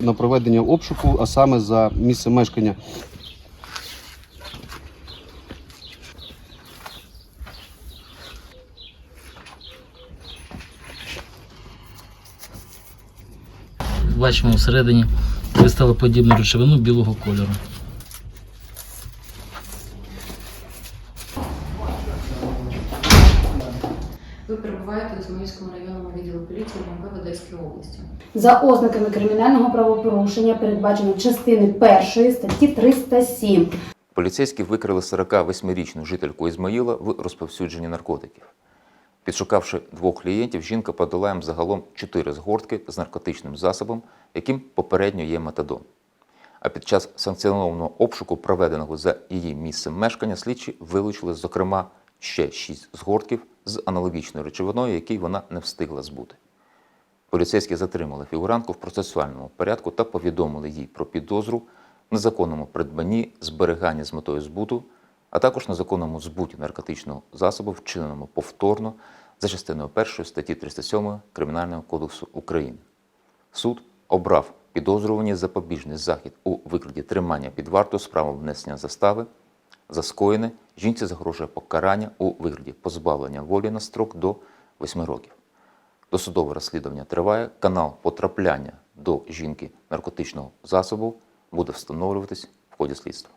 на проведення обшуку, а саме за місце мешкання. Бачимо всередині кристалоподібну речовину білого кольору. Ви перебуваєте у Зміївському районному відділу поліції МВ в Одеській області. За ознаками кримінального правопорушення передбачено частини першої статті 307 Поліцейські викрили 48-річну жительку Ізмаїла в розповсюдженні наркотиків. Підшукавши двох клієнтів, жінка подала їм загалом чотири згортки з наркотичним засобом, яким попередньо є метадон. А під час санкціонованого обшуку, проведеного за її місцем мешкання, слідчі вилучили, зокрема, ще шість згортків з аналогічною речовиною, який вона не встигла збути. Поліцейські затримали фігурантку в процесуальному порядку та повідомили їй про підозру в незаконному придбанні, зберіганні з метою збуту, а також незаконному збуті наркотичного засобу, вчиненому повторно за частиною 1 статті 307 Кримінального кодексу України. Суд обрав підозрювані запобіжний захід у викладі тримання під вартою з правом внесення застави. За скоєне жінці загрожує покарання у вигляді позбавлення волі на строк до 8 років. Досудове розслідування триває. Канал потрапляння до жінки наркотичного засобу буде встановлюватись в ході слідства.